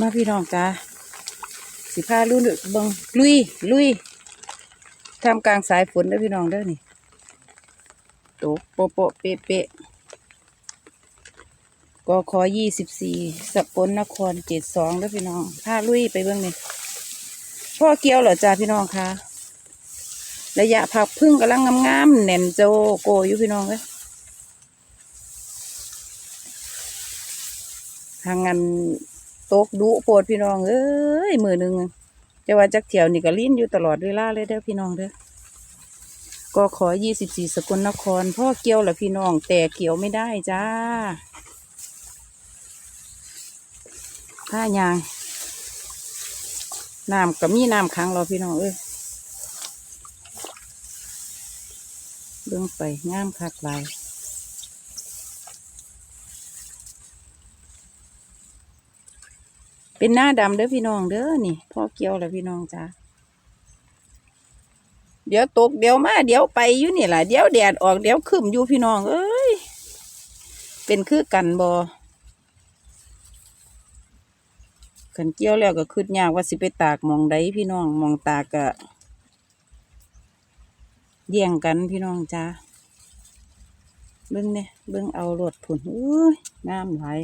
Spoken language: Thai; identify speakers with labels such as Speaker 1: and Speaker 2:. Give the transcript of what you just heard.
Speaker 1: มาพี่น้องจ้าสิพาลุยเบิงลุยลุยท่ามกลางสายฝนเด้พี่น้องเด้อนี่ตกโปะโปะเปะเปะกคยี่สิบสี่สกลนครเจ็ดสองเด้อพี่น้องพาลุยไปเบิ่งนี่พ่อเกี้ยวเหรอจ้าพี่น้องคะระยะผักพึ่งกำลังงามๆแน่นโจโกอยู่พี่น้องเลยทางงาน ตกดุโปวดพี่น้องเอ้ยมือหนึ่งจะว่าจักเที่ยวนี่ก็ลิ้นอยู่ตลอดเวลาเลยเด้อพี่น้องเด้อก็ขอยี่สิบสี่สกลนครพ่อเกี่ยวแหละพี่น้อง แต่เกี่ยวไม่ได้จ้าผ้ายางน้ำก็มีน้ำขังเราพี่น้องเอ้ยเบิ่งไปงามคักลาย เป็นหน้าดำเด้อพี่น้องเด้อนี่พ่อเกี่ยวแล้วพี่น้องจ้าเดี๋ยวตกเดี๋ยวมาเดี๋ยวไปอยู่นี่แหละเดี๋ยวแดดออกเดี๋ยวขึ้นอยู่พี่น้อง เอ้ยเป็นคือกันบอขันเกี่ยวแล้วก็คืดยากว่าสิไปตากมองใดพี่น้องมองตากกะเยี่ยงกันพี่น้องจ้าเบิ้งเนี่ยเบิ้งเอารถผุนอุ้ยน้ำไหลาย